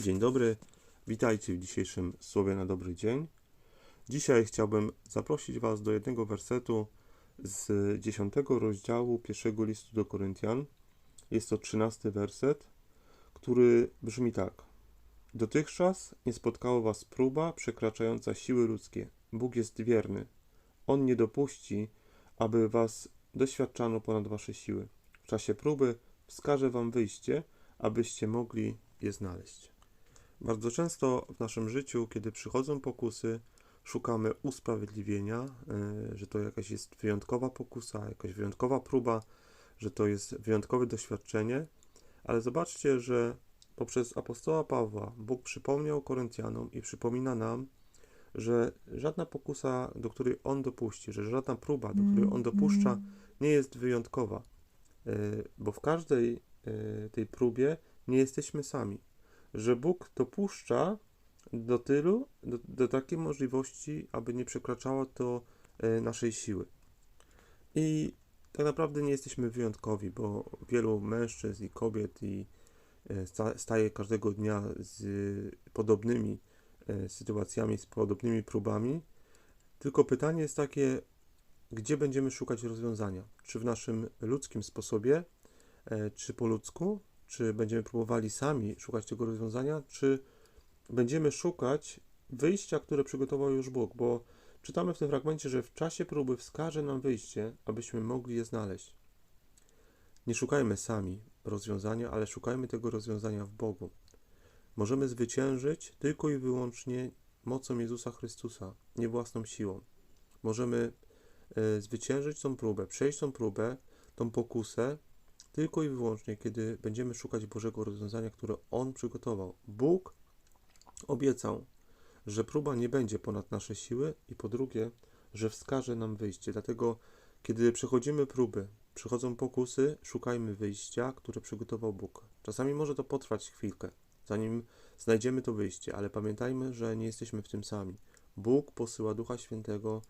Dzień dobry, witajcie w dzisiejszym Słowie na dobry dzień. Dzisiaj chciałbym zaprosić Was do jednego wersetu z dziesiątego rozdziału pierwszego listu do Koryntian. Jest to trzynasty werset, który brzmi tak. Dotychczas nie spotkało Was próba przekraczająca siły ludzkie. Bóg jest wierny. On nie dopuści, aby Was doświadczano ponad Wasze siły. W czasie próby wskaże Wam wyjście, abyście mogli je znaleźć. Bardzo często w naszym życiu, kiedy przychodzą pokusy, szukamy usprawiedliwienia, e, że to jakaś jest wyjątkowa pokusa, jakaś wyjątkowa próba, że to jest wyjątkowe doświadczenie, ale zobaczcie, że poprzez apostoła Pawła Bóg przypomniał Koryntianom i przypomina nam, że żadna pokusa, do której on dopuści, że żadna próba, do której on dopuszcza, nie jest wyjątkowa, e, bo w każdej e, tej próbie nie jesteśmy sami że Bóg dopuszcza do tylu, do, do takiej możliwości, aby nie przekraczało to e, naszej siły. I tak naprawdę nie jesteśmy wyjątkowi, bo wielu mężczyzn i kobiet i e, staje każdego dnia z podobnymi e, sytuacjami, z podobnymi próbami. Tylko pytanie jest takie, gdzie będziemy szukać rozwiązania? Czy w naszym ludzkim sposobie, czy po ludzku, czy będziemy próbowali sami szukać tego rozwiązania, czy będziemy szukać wyjścia, które przygotował już Bóg, bo czytamy w tym fragmencie, że w czasie próby wskaże nam wyjście, abyśmy mogli je znaleźć. Nie szukajmy sami rozwiązania, ale szukajmy tego rozwiązania w Bogu. Możemy zwyciężyć tylko i wyłącznie mocą Jezusa Chrystusa, nie własną siłą. Możemy y, zwyciężyć tą próbę, przejść tą próbę, tą pokusę tylko i wyłącznie, kiedy będziemy szukać Bożego rozwiązania, które On przygotował. Bóg obiecał, że próba nie będzie ponad nasze siły i po drugie, że wskaże nam wyjście. Dlatego, kiedy przechodzimy próby, przychodzą pokusy, szukajmy wyjścia, które przygotował Bóg. Czasami może to potrwać chwilkę, zanim znajdziemy to wyjście, ale pamiętajmy, że nie jesteśmy w tym sami. Bóg posyła Ducha Świętego,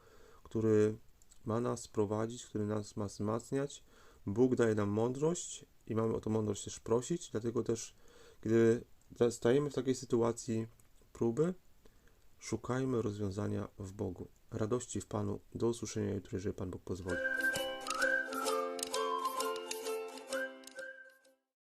który ma nas prowadzić, który nas ma wzmacniać, Bóg daje nam mądrość i mamy o tą mądrość też prosić, dlatego też, gdy stajemy w takiej sytuacji próby, szukajmy rozwiązania w Bogu. Radości w Panu. Do usłyszenia jutro, jeżeli Pan Bóg pozwoli.